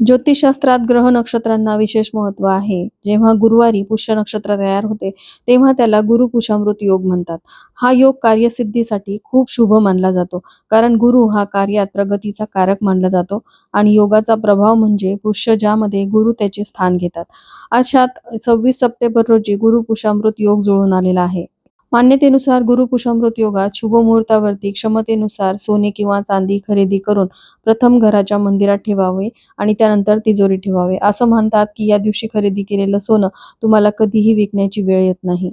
ज्योतिषशास्त्रात ग्रह नक्षत्रांना विशेष महत्त्व आहे. जेव्हा गुरुवारी पुष्य नक्षत्र तयार होते तेव्हा त्याला गुरु पुषामृत योग म्हणतात. हा योग कार्यसिद्धीसाठी खूप शुभ मानला जातो कारण गुरु हा कार्यात प्रगतीचा कारक मानला जातो आणि योगाचा प्रभाव म्हणजे पुष्य ज्यामध्ये गुरु त्याचे स्थान घेतात. अशात सव्वीस सप्टेंबर रोजी गुरु पुषामृत योग जुळून आलेला आहे. मान्यतेनुसार गुरुपुषमृत योगात शुभ मुहूर्तावरती क्षमतेनुसार सोने किंवा चांदी खरेदी करून प्रथम घराच्या मंदिरात ठेवावे आणि त्यानंतर तिजोरी ठेवावे. असं म्हणतात की या दिवशी खरेदी केलेलं सोनं तुम्हाला कधीही विकण्याची वेळ येत नाही.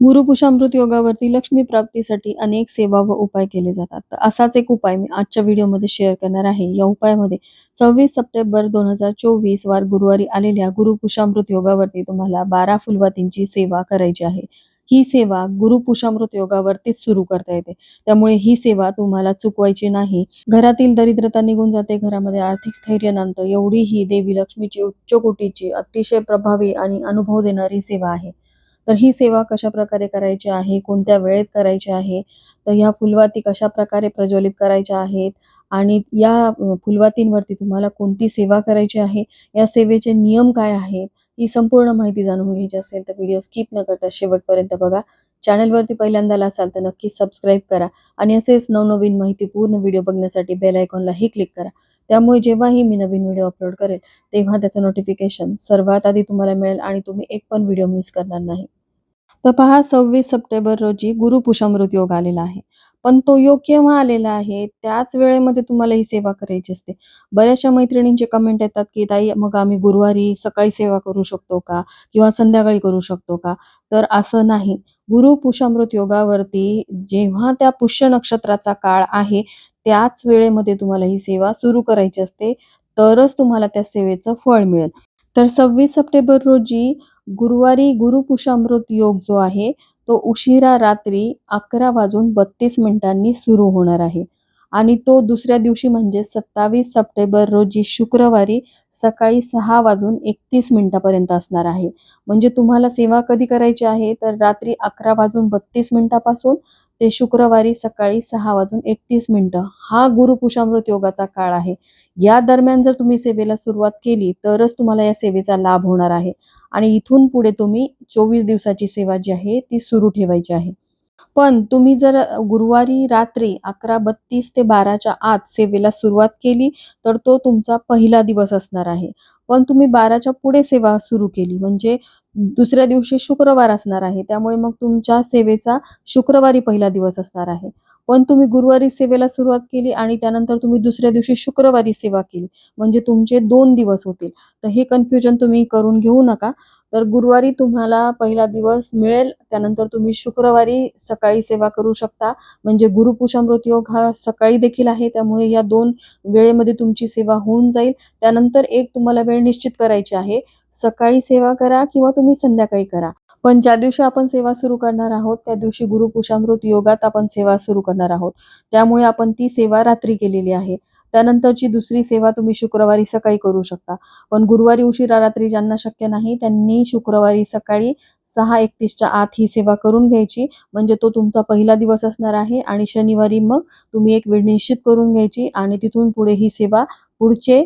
गुरुपुषामृत योगावरती लक्ष्मी प्राप्तीसाठी अनेक सेवा व उपाय केले जातात. तर असाच एक उपाय मी आजच्या व्हिडिओमध्ये शेअर करणार आहे. या उपायामध्ये सव्वीस सप्टेंबर दोन हजार चोवीस वार गुरुवारी आलेल्या गुरुपुषामृत योगावरती तुम्हाला बारा फुलवातींची सेवा करायची आहे. ही सेवा गुरु पुषामृत योगावरतीच सुरू करता येते. त्यामुळे ही सेवा तुम्हाला चुकवायची नाही. घरातील दरिद्रता निघून जाते. घरामध्ये आर्थिक स्थैर्य नांदतं. एवढी ही देवी लक्ष्मीची उच्च कोटीची अतिशय प्रभावी आणि अनुभव देणारी सेवा आहे. तर ही सेवा कशा प्रकारे करायची आहे? कोणत्या वेळेत करायची आहे? तर ह्या फुलवाती कशा प्रकारे प्रज्वलित करायच्या आहेत? आणि या फुलवातींवरती तुम्हाला कोणती सेवा करायची आहे? या सेवेचे नियम काय आहेत? ही संपूर्ण माहिती जाणून घ्यायची असेल तर व्हिडिओ स्किप न करता शेवटपर्यंत बघा. चॅनलवरती पहिल्यांदाला असाल तर नक्की सबस्क्राईब करा आणि असेच नवनवीन माहिती पूर्ण व्हिडिओ बघण्यासाठी बेल आयकॉनलाही क्लिक करा. त्यामुळे जेव्हाही मी नवीन व्हिडिओ अपलोड करेल तेव्हा त्याचं नोटिफिकेशन सर्वात आधी तुम्हाला मिळेल आणि तुम्ही एक पण व्हिडिओ मिस करणार नाही. तर पहा सव्वीस सप्टेंबर रोजी गुरुपुषमृत योग आलेला आहे. पण तो योग केव्हा आलेला आहे. त्याच वेळेमध्ये तुम्हाला ही सेवा करायची असते. बऱ्याचशा मैत्रिणींचे कमेंट येतात की ताई मग आम्ही गुरुवारी सकाळी सेवा करू शकतो का? किंवा संध्याकाळी करू शकतो का? तर असं नाही. गुरु पुषामृत योगावरती जेव्हा त्या पुष्य नक्षत्राचा काळ आहे त्याच वेळेमध्ये तुम्हाला ही सेवा सुरू करायची असते. तरच तुम्हाला त्या सेवेचं फळ मिळेल. तर सव्वीस सप्टेंबर रोजी गुरुवारी गुरुपुषामृत योग जो आहे तो उशिरा रात्री अकरा वाजून बत्तीस मिनिटांनी सुरू होणार आहे. आणि तो दुसऱ्या दिवशी म्हणजे सत्तावीस सप्टेंबर रोजी शुक्रवारी सकाळी सहा वाजून एकतीस मिनिटापर्यंत असणार आहे. म्हणजे तुम्हाला सेवा कधी करायची आहे? तर रात्री अकरा वाजून बत्तीस मिनिटापासून ते शुक्रवारी सकाळी सहा वाजून एकतीस मिनिटं. हा गुरुपुषामृत योगाचा काळ आहे. या दरम्यान जर तुम्ही सेवेला सुरुवात केली तरच तुम्हाला या सेवेचा लाभ होणार आहे. आणि इथून पुढे तुम्ही चोवीस दिवसाची सेवा जी आहे ती सुरू ठेवायची आहे. पण तुम्ही जर गुरुवारी रात्री अकरा बत्तीस ते बाराच्या आत सेवेला सुरुवात केली तर तो तुमचा पहिला दिवस असणार आहे. पण तुम्ही बाराच्या पुढे सेवा सुरू केली म्हणजे दुसऱ्या दिवशी शुक्रवार असणार आहे त्यामुळे मग तुमच्या सेवेचा शुक्रवारी पहिला दिवस असणार आहे. पण तुम्ही गुरुवारी सेवेला सुरुवात केली आणि त्यानंतर तुम्ही दुसऱ्या दिवशी शुक्रवारी सेवा केली. म्हणजे तुमचे दोन दिवस होतील. तर हे कन्फ्युजन तुम्ही करून घेऊ नका. तर गुरुवारी तुम्हाला पहिला दिवस मिळेल. त्यानंतर तुम्ही शुक्रवारी सकाळी सेवा करू शकता. म्हणजे गुरुपुषामृत योग हा सकाळी देखील आहे. त्यामुळे या दोन वेळेमध्ये तुमची सेवा होऊन जाईल. त्यानंतर एक तुम्हाला वेळ निश्चित करायची आहे. सकाळी सेवा करा किंवा तुम्ही संध्याकाळी करा. पण ज्या दिवशी आपण सेवा सुरू करणार आहोत त्या दिवशी गुरुपुषामृत योगात आपण सेवा सुरू करणार आहोत. त्यामुळे आपण ती सेवा रात्री केलेली आहे. त्यानंतरची दुसरी सेवा तुम्ही शुक्रवारी सकाळी करू शकता. पण गुरुवारी उशिरा रात्री ज्यांना शक्य नाही त्यांनी शुक्रवारी सकाळी सहा एकतीसच्या आत ही सेवा करून घ्यायची. म्हणजे तो तुमचा पहिला दिवस असणार आहे आणि शनिवारी मग तुम्ही एक वेळ निश्चित करून घ्यायची आणि तिथून पुढे ही सेवा पुढचे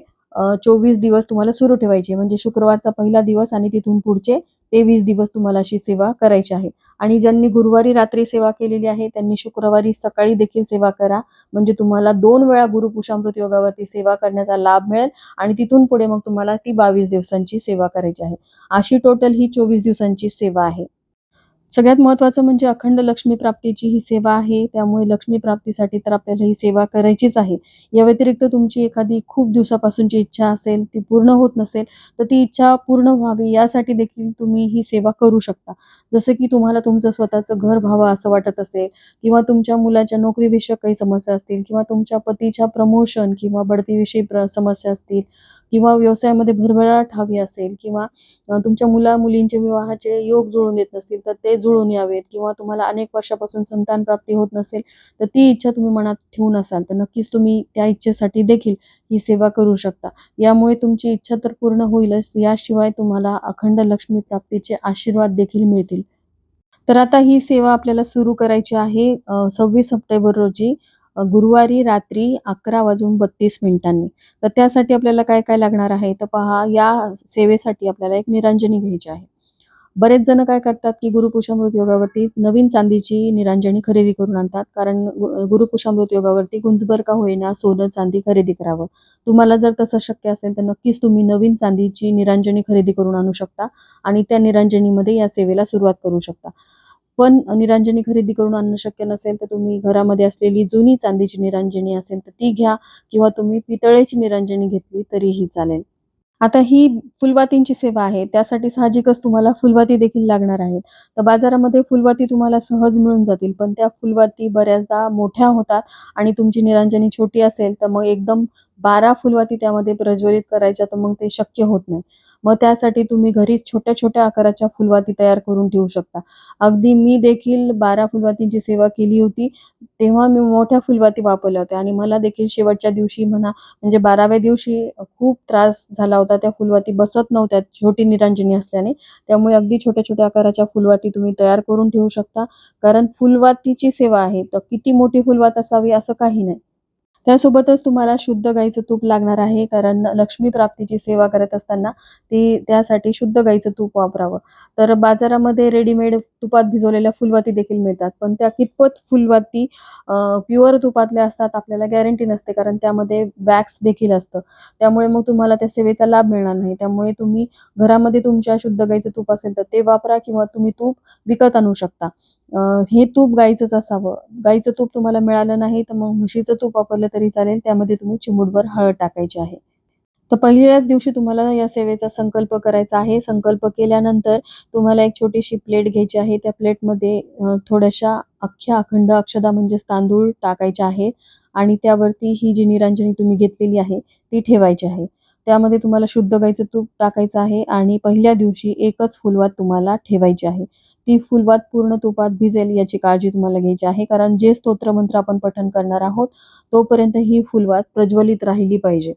चोवीस दिवस तुम्हाला सुरू ठेवायची. म्हणजे शुक्रवारचा पहिला दिवस आणि तिथून पुढचे तेवीस दिवस तुम्हाला अशी सेवा करायची आहे. आणि ज्यांनी गुरुवारी रात्री सेवा केलेली आहे त्यांनी शुक्रवारी सकाळी देखील सेवा करा. म्हणजे तुम्हाला दोन वेळा गुरुपुषामृत योगावरती सेवा करण्याचा लाभ मिळेल आणि तिथून पुढे मग तुम्हाला ती बावीस दिवसांची सेवा करायची आहे. अशी टोटल ही चोवीस दिवसांची सेवा आहे. सगळ्यात महत्त्वाचं म्हणजे अखंड लक्ष्मी प्राप्तीची ही सेवा आहे. त्यामुळे लक्ष्मी प्राप्तीसाठी तर आपल्याला ही सेवा करायचीच आहे. या व्यतिरिक्त तुमची एखादी खूप दिवसापासूनची इच्छा असेल ती पूर्ण होत नसेल तर ती इच्छा पूर्ण व्हावी यासाठी देखील तुम्ही ही सेवा करू शकता. जसं की तुम्हाला तुमचं स्वतःचं घर व्हावं असं वाटत असेल किंवा तुमच्या मुलाच्या नोकरीविषयक काही समस्या असतील किंवा तुमच्या पतीच्या प्रमोशन किंवा बढतीविषयी समस्या असतील किंवा व्यवसायामध्ये भरभराट हवी असेल किंवा तुमच्या मुला मुलींचे विवाहाचे योग जुळून येत नसतील तर ते जुळून यावेत किंवा तुम्हाला अनेक वर्षापासून संतान प्राप्ती होत नसेल तर ती इच्छा तुम्ही मनात ठेवून असाल तर नक्कीच तुम्ही त्या इच्छेसाठी देखील ही सेवा करू शकता. यामुळे तुमची इच्छा तर पूर्ण होईलच याशिवाय तुम्हाला अखंड लक्ष्मी प्राप्तीचे आशीर्वाद देखील मिळतील. तर आता ही सेवा आपल्याला सुरू करायची आहे सव्वीस सप्टेंबर रोजी. गुरुवारी रात्री अकरा वाजून बत्तीस मिनिटांनी. तर त्यासाठी आपल्याला काय काय लागणार आहे? तर पहा या सेवेसाठी आपल्याला एक निरांजनी घ्यायची आहे. बरेच जण काय करतात की गुरुपुषामृत योगावरती नवीन चांदीची निरांजनी खरेदी करून आणतात. कारण गुरुपुषामृत योगावरती गुंजभर का होईना सोनं चांदी खरेदी करावं. तुम्हाला जर तसं शक्य असेल तर नक्कीच तुम्ही नवीन चांदीची निरांजनी खरेदी करून आणू शकता आणि त्या निरांजनीमध्ये या सेवेला सुरुवात करू शकता. पण निरांजनी खरेदी करून आणणं शक्य नसेल तर तुम्ही घरामध्ये असलेली जुनी चांदीची निरांजनी असेल तर ती घ्या किंवा तुम्ही पितळेची निरांजनी घेतली तरीही चालेल. आता ही फुलवातींची सेवा आहे त्यासाठी साहजिकच तुम्हाला फुलवाती देखील लागणार आहेत. तर बाजारामध्ये फुलवाती तुम्हाला सहज मिळून जातील पण त्या फुलवाती बऱ्याचदा मोठ्या होतात आणि तुमची निरांजनी छोटी असेल तर मग एकदम बारा फुलवाती त्यामध्ये प्रज्वलित करायच्या तर मग ते शक्य होत नाही. मग त्यासाठी तुम्ही घरी छोट्या छोट्या आकाराच्या फुलवाती तयार करून ठेवू शकता. अगदी मी देखील बारा फुलवातींची सेवा केली होती तेव्हा मी मोठ्या फुलवाती वापरल्या होत्या. आणि मला देखील शेवटच्या दिवशी म्हणा म्हणजे बाराव्या दिवशी खूप त्रास झाला होता. त्या फुलवाती बसत नव्हत्या छोटी निरांजनी असल्याने. त्यामुळे अगदी छोट्या छोट्या आकाराच्या फुलवाती तुम्ही तयार करून ठेवू शकता. कारण फुलवातीची सेवा आहे तर किती मोठी फुलवात असावी असं काही नाही. त्यासोबतच तुम्हाला शुद्ध गाईचं तूप लागणार आहे कारण लक्ष्मी प्राप्तीची सेवा करत असताना ती त्यासाठी शुद्ध गाईचं तूप वापरावं. तर बाजारामध्ये रेडीमेड तुपात भिजवलेल्या फुलवाती देखील मिळतात पण त्या कितपत फुलवाती प्युअर तुपातल्या असतात आपल्याला गॅरंटी नसते कारण त्यामध्ये वॅक्स देखील असतं. त्यामुळे मग तुम्हाला त्या सेवेचा लाभ मिळणार नाही. त्यामुळे तुम्ही घरामध्ये तुमच्या शुद्ध गाईचं तूप असेल तर ते वापरा किंवा तुम्ही तूप विकत आणू शकता. हे तूप गाईचंच असावं. गाईचं तूप तुम्हाला मिळालं नाही तर मग म्हशीचं तूप वापरलं तरी चालेल. त्यामध्ये तुम्ही चिमूटभर हळद टाकायची आहे. तर पहिल्याच दिवशी तुम्हाला या सेवेचा संकल्प करायचा आहे. संकल्प केल्यानंतर तुम्हाला एक छोटीशी प्लेट घ्यायची आहे. त्या प्लेटमध्ये थोड्याशा अख्ख्या अखंड अक्षदा म्हणजेच तांदूळ टाकायचे आहेत. आणि त्यावरती ही जी निरांजनी तुम्ही घेतलेली आहे ती ठेवायची आहे. त्यामध्ये तुम्हाला शुद्ध गाईचं तूप टाकायचं आहे आणि पहिल्या दिवशी एकच फुलवात तुम्हाला ठेवायची आहे. ती फुलवात पूर्ण तुपात भिजेल याची काळजी तुम्हाला घ्यायची आहे कारण जे स्तोत्रमंत्र आपण पठण करणार आहोत तोपर्यंत ही फुलवात प्रज्वलित राहिली पाहिजे.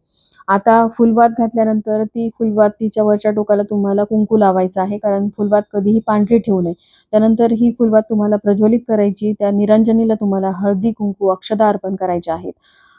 आता फुलवात घातल्यानंतर ती फुलवात तिच्या वरच्या टोकाला तुम्हाला कुंकू लावायचा आहे कारण फुलवात कधीही पांढरी ठेवू नये. त्यानंतर ही फुलवात तुम्हाला प्रज्वलित करायची त्या निरंजनीला तुम्हाला हळदी कुंकू अक्षदा अर्पण करायचे आहेत.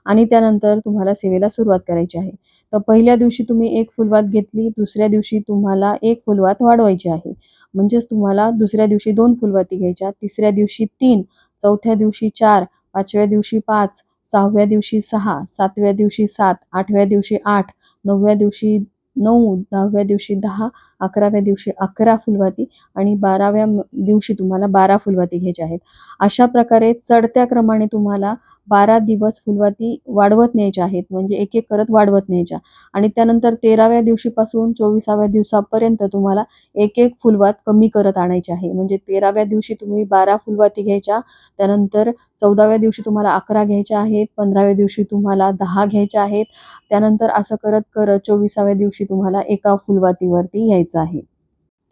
आणि त्यानंतर तुम्हाला सेवेला सुरुवात करायची आहे. तर पहिल्या दिवशी तुम्ही एक फुलवात घेतली दुसऱ्या दिवशी तुम्हाला एक फुलवात वाढवायची आहे. म्हणजेच तुम्हाला दुसऱ्या दिवशी दोन फुलवाती घ्यायच्या तिसऱ्या दिवशी तीन चौथ्या दिवशी चार पाचव्या दिवशी पाच सहाव्या दिवशी सहा सातव्या दिवशी सात आठव्या दिवशी आठ नवव्या दिवशी नऊ दहाव्या दिवशी दहा अकराव्या दिवशी अकरा फुलवाती आणि बाराव्या दिवशी तुम्हाला बारा फुलवाती घ्यायच्या आहेत. अशा प्रकारे चढत्या क्रमाने तुम्हाला बारा दिवस फुलवाती वाढवत न्यायच्या आहेत. म्हणजे एक एक करत वाढवत न्यायच्या. आणि त्यानंतर तेराव्या दिवशीपासून चोवीसाव्या दिवसापर्यंत तुम्हाला एक एक फुलवात कमी करत आणायची आहे. म्हणजे तेराव्या दिवशी तुम्ही बारा फुलवाती घ्यायच्या त्यानंतर चौदाव्या दिवशी तुम्हाला अकरा घ्यायच्या आहेत पंधराव्या दिवशी तुम्हाला दहा घ्यायच्या आहेत त्यानंतर असं करत करत चोवीसाव्या दिवशी तुम्हाला एका फुलवातीवरती यायचं आहे.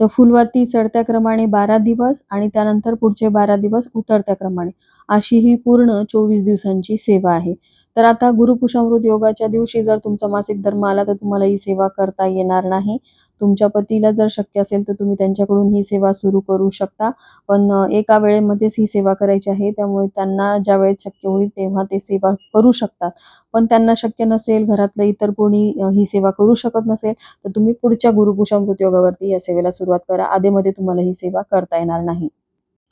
तर फुलवाती चढत्या क्रमाने बारा दिवस आणि त्यानंतर पुढचे बारा दिवस उतरत्या क्रमाने. अशी ही पूर्ण चोवीस दिवसांची सेवा आहे. तर आता गुरुकुशामृत योगाच्या दिवशी जर तुमचा मासिक धर्म आला तर तुम्हाला ही सेवा करता येणार नाही. तुमच्या पतीला जर शक्य असेल तर तुम्ही त्यांच्याकडून ही सेवा सुरू करू शकता. पण एका वेळेमध्येच ही सेवा करायची आहे त्यामुळे त्यांना ज्या वेळेत शक्य होईल तेव्हा ते सेवा करू शकतात. पण त्यांना शक्य नसेल घरातलं इतर कोणी ही सेवा करू शकत नसेल तर तुम्ही पुढच्या गुरुकुशामृत योगावरती या सेवेला सुरुवात करा. आधेमध्ये तुम्हाला ही सेवा करता येणार नाही.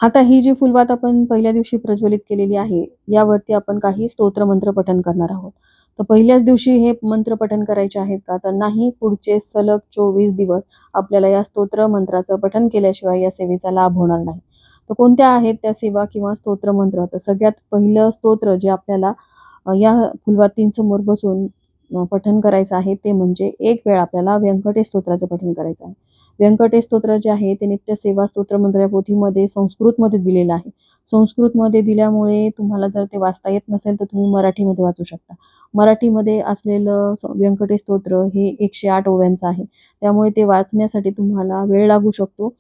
आता ही जी फुलवात आपण पहिल्या दिवशी प्रज्वलित केलेली आहे यावरती आपण काही स्तोत्र मंत्र पठण करणार आहोत. तर पहिल्याच दिवशी हे मंत्र पठण करायचे आहेत का? तर नाही पुढचे सलग चोवीस दिवस आपल्याला या स्तोत्र मंत्राचं पठण केल्याशिवाय या सेवेचा लाभ होणार नाही. तर कोणत्या आहेत त्या सेवा किंवा स्तोत्र मंत्र? तर सगळ्यात पहिलं स्तोत्र जे आपल्याला या फुलवातींसमोर बसून पठन करायचं आहे ते म्हणजे एक वेळ आपल्याला व्यंकटेश स्तोत्राचं पठन करायचं आहे. व्यंकटेश स्तोत्र जे आहे ते नित्य सेवा स्तोत्र मंत्र पोथीमध्ये संस्कृतमध्ये दिलेलं आहे. संस्कृतमध्ये दिल्यामुळे तुम्हाला जर ते वाचता येत नसेल तर तुम्ही मराठीमध्ये वाचू शकता. मराठीमध्ये असलेलं व्यंकटेश स्तोत्र हे एकशे आठ ओव्यांचं आहे. त्यामुळे ते वाचण्यासाठी तुम्हाला वेळ लागू शकतो.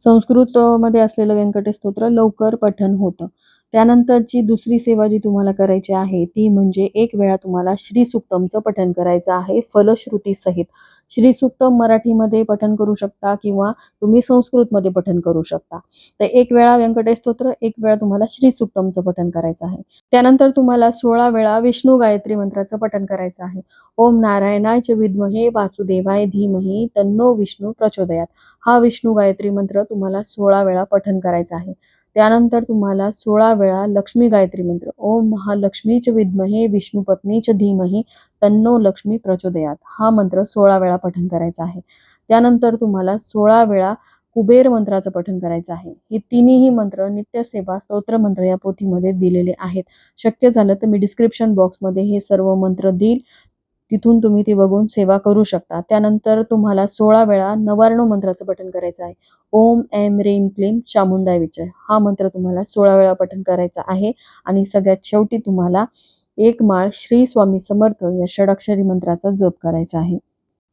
संस्कृतमध्ये असलेलं व्यंकटेश स्तोत्र लवकर पठन होतं. त्यानंतरची दुसरी सेवा जी तुम्हाला करायची आहे ती म्हणजे एक वेळा तुम्हाला श्री सुक्तमचं पठण करायचं आहे फलश्रुती सहित. श्री सुक्तम मराठीमध्ये पठण करू शकता किंवा तुम्ही संस्कृतमध्ये पठण करू शकता. तर एक वेळा व्यंकटेश स्तोत्र एक वेळा तुम्हाला श्री सुक्तमचं पठण करायचं आहे. त्यानंतर तुम्हाला सोळा वेळा विष्णू गायत्री मंत्राचं पठण करायचं आहे. ओम नारायणाय च विद्महे वासुदेवाय धीमहि तन्नो विष्णू प्रचोदयात. हा विष्णू गायत्री मंत्र तुम्हाला सोळा वेळा पठण करायचा आहे. त्यानंतर तुम्हाला सोळा वेळा लक्ष्मी गायत्री मंत्र. ओम महालक्ष्मी च विद्महे विष्णू पत्नी च तन्नो लक्ष्मी प्रचोदयात. हा मंत्र सोळा वेळा पठण करायचा आहे. त्यानंतर तुम्हाला सोळा वेळा कुबेर मंत्राचं पठण करायचं आहे. हे तिन्ही मंत्र नित्यसेवा स्तोत्र मंत्र या पोथीमध्ये दिलेले आहेत. शक्य झालं तर मी डिस्क्रिप्शन बॉक्समध्ये हे सर्व मंत्र देईल. तिथून तुम्ही ती बघून सेवा करू शकता. त्यानंतर तुम्हाला सोळा वेळा नवार्ण मंत्राचं पठण करायचं आहे. ओम एम रेम क्लीम चामुंडाय विजय. हा मंत्र तुम्हाला सोळा वेळा पठण करायचा आहे. आणि सगळ्यात शेवटी तुम्हाला एक माळ श्री स्वामी समर्थ या षडाक्षरी मंत्राचा जप करायचा आहे.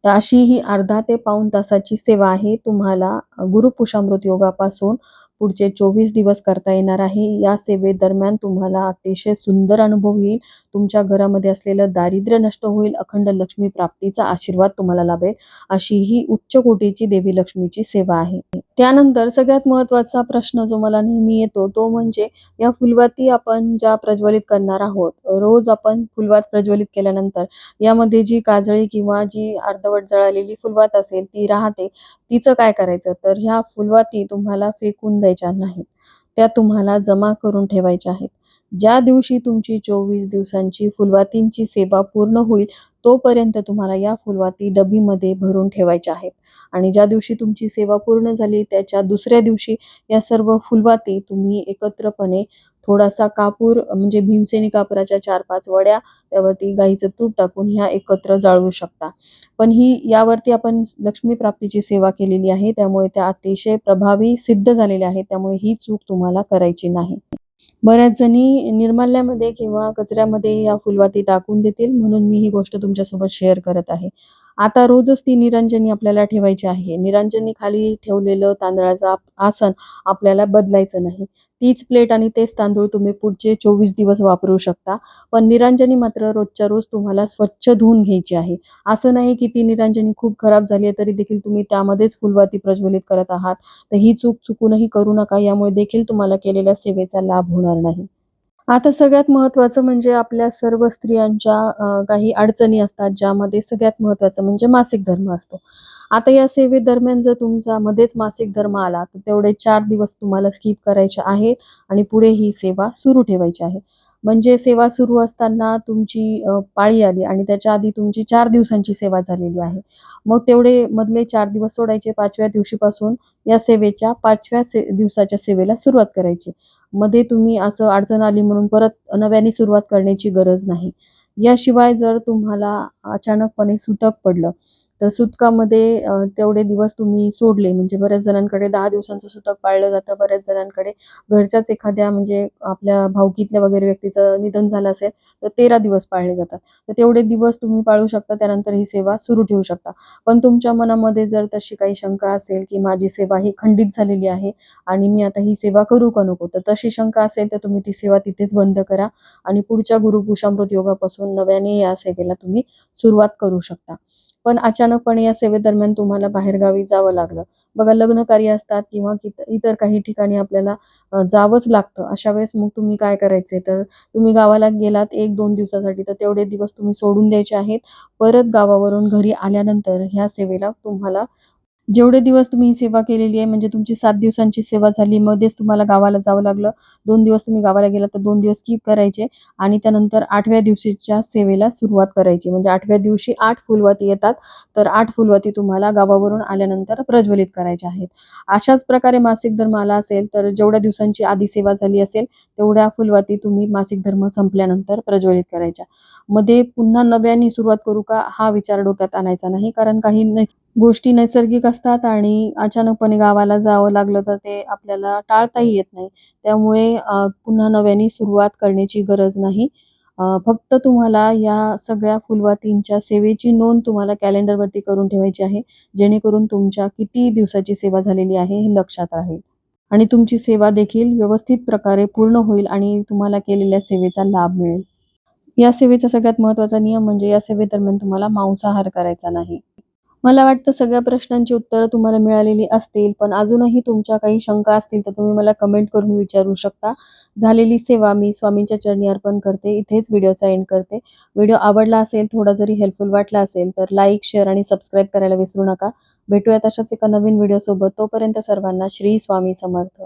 तर अशी ही अर्धा ते पाऊण तासाची सेवा आहे. तुम्हाला गुरुपुषामृत योगापासून पुढचे चोवीस दिवस करता येणार आहे. या सेवेदरम्यान तुम्हाला अतिशय सुंदर अनुभव येईल तुमच्या घरामध्ये असलेलं दारिद्र्य नष्ट होईल. अखंड लक्ष्मी प्राप्तीचा आशीर्वाद तुम्हाला लाभेल. अशी ही उच्च कोटीची देवी लक्ष्मीची सेवा आहे. त्यानंतर सगळ्यात महत्त्वाचा प्रश्न जो मला नेहमी येतो तो म्हणजे या फुलवाती आपण ज्या प्रज्वलित करणार आहोत रोज आपण फुलवात प्रज्वलित केल्यानंतर यामध्ये जी काजळी किंवा जी अर्धवट जळालेली फुलवात असेल ती राहते तिचं काय करायचं? तर ह्या फुलवाती तुम्हाला फेकून द्यायच्या नाहीत. त्या तुम्हाला जमा करून ठेवायच्या आहेत. ज्या दिवशी तुमची चोवीस दिवसांची फुलवातींची सेवा पूर्ण होईल तोपर्यंत तुम्हाला या फुलवाती डबीमध्ये भरून ठेवायच्या आहेत. आणि ज्या दिवशी तुमची सेवा पूर्ण झाली त्याच्या दुसऱ्या दिवशी या सर्व फुलवाती तुम्ही एकत्रपणे थोडासा कापूर म्हणजे भीमसेनी कापराच्या चार पाच वड्या त्यावरती गाईचं तूप टाकून ह्या एकत्र जाळवू शकता. पण ही यावरती आपण लक्ष्मी प्राप्तीची सेवा केलेली आहे त्यामुळे त्या अतिशय प्रभावी सिद्ध झालेल्या आहेत त्यामुळे ही चूक तुम्हाला करायची नाही. बऱ्याच जणी निर्माल्यामध्ये किंवा कचऱ्यामध्ये या फुलवाती टाकून देतील म्हणून मी ही गोष्ट तुमच्यासोबत शेअर करत आहे. आता रोजच ती निरंजनी आपल्याला ठेवायची आहे. निरंजनी खाली ठेवलेलं तांदळाचं आसन आपल्याला बदलायचं नाही. तीच प्लेट आणि तेच तांदूळ तुम्ही पुढचे चोवीस दिवस वापरू शकता. पण निरांजनी मात्र रोजच्या रोज तुम्हाला स्वच्छ धुवून घ्यायची आहे. असं नाही की ती निरंजनी खूप खराब झाली आहे तरी देखील तुम्ही त्यामध्येच फुलवाती प्रज्वलित करत आहात. तर ही चूक चुकूनही करू नका. यामुळे देखील तुम्हाला केलेल्या सेवेचा लाभ होणार नाही. आता सगळ्यात महत्त्वाचं म्हणजे आपल्या सर्व स्त्रियांच्या काही अडचणी असतात ज्यामध्ये सगळ्यात महत्त्वाचं म्हणजे मासिक धर्म असतो. आता या सेवेदरम्यान जर तुमचा मध्येच मासिक धर्म आला तर तेवढे चार दिवस तुम्हाला स्किप करायचे आहेत आणि पुढे ही सेवा सुरू ठेवायची आहे. म्हणजे सेवा सुरू असताना तुमची पाळी आली आणि त्याच्या आधी तुमची चार दिवसांची सेवा झालेली आहे. मग तेवढे मधले चार दिवस सोडायचे पाचव्या दिवशीपासून या सेवेच्या पाचव्या से दिवसाच्या सेवेला सुरुवात करायची. मध्ये तुम्ही असं अडचण आली म्हणून परत नव्याने सुरुवात करण्याची गरज नाही. याशिवाय जर तुम्हाला अचानकपणे सुतक पडलं तर सुतकामध्ये तेवढे दिवस तुम्ही सोडले. म्हणजे बऱ्याच जणांकडे दहा दिवसांचं सुतक पाळलं जातं. बऱ्याच जणांकडे घरच्याच एखाद्या म्हणजे आपल्या भावकीतल्या वगैरे व्यक्तीचं निधन झालं असेल तर तेरा दिवस पाळले जातात. तर तेवढे दिवस तुम्ही पाळू शकता. त्यानंतर ही सेवा सुरू ठेवू शकता. पण तुमच्या मनामध्ये जर तशी काही शंका असेल की माझी सेवा ही खंडित झालेली आहे आणि मी आता ही सेवा करू का नको तर तशी शंका असेल तर तुम्ही ती सेवा तिथेच बंद करा आणि पुढच्या गुरुपुषामृत योगापासून नव्याने या सेवेला तुम्ही सुरुवात करू शकता. पण अचानकपणे या सेवेदरम्यान तुम्हाला बाहेरगावी जावं लागलं. बघा लग्न कार्य असतात किंवा इतर काही ठिकाणी आपल्याला जावंच लागतं. अशा वेळेस मग तुम्ही काय करायचे? तर तुम्ही गावाला गेलात एक दोन दिवसासाठी तर तेवढे दिवस तुम्ही सोडून द्यायचे आहेत. परत गावावरून घरी आल्यानंतर ह्या सेवेला तुम्हाला जेवढे दिवस तुम्ही ही सेवा केलेली आहे म्हणजे तुमची सात दिवसांची सेवा झाली मध्येच तुम्हाला गावाला जावं लागलं. दोन दिवस तुम्ही गावाला गेला तर दोन दिवस स्किप करायचे आणि त्यानंतर आठव्या दिवशीच्या सेवेला सुरुवात करायची. म्हणजे आठव्या दिवशी आठ फुलवाती येतात तर आठ फुलवाती तुम्हाला गावावरून आल्यानंतर प्रज्वलित करायच्या आहेत. अशाच प्रकारे मासिक धर्म आला असेल तर जेवढ्या दिवसांची आधी सेवा झाली असेल तेवढ्या फुलवाती तुम्ही मासिक धर्म संपल्यानंतर प्रज्वलित करायच्या. मध्ये पुन्हा नव्याने सुरुवात करू का हा विचार डोक्यात आणायचा नाही कारण काही नैस गोष्टी नैसर्गिक असतात आणि अचानकपणे गावाला जावं लागलं तर ते आपल्याला टाळताही येत नाही. त्यामुळे पुन्हा नव्याने सुरुवात करण्याची गरज नाही. फक्त तुम्हाला या सगळ्या फुलवातींच्या सेवेची नोंद तुम्हाला कॅलेंडरवरती करून ठेवायची आहे. जेणेकरून तुमच्या किती दिवसाची सेवा झालेली आहे हे लक्षात राहील. आणि तुमची सेवा देखील व्यवस्थित प्रकारे पूर्ण होईल आणि तुम्हाला केलेल्या सेवेचा लाभ मिळेल. या सेवेचा सगळ्यात महत्त्वाचा नियम म्हणजे या सेवेदरम्यान तुम्हाला मांसाहार करायचा नाही. मला वाटतं सगळ्या प्रश्नांची उत्तरं तुम्हाला मिळालेली असतील पण अजूनही तुमच्या काही शंका असतील तर तुम्ही मला कमेंट करून विचारू शकता. झालेली सेवा मी स्वामींच्या चरणी अर्पण करते इथेच व्हिडिओचा एंड करते. व्हिडिओ आवडला असेल थोडा जरी हेल्पफुल वाटला असेल तर लाईक शेअर आणि सबस्क्राईब करायला विसरू नका. भेटूया तशाच एका नवीन व्हिडिओसोबत तोपर्यंत सर्वांना श्री स्वामी समर्थ.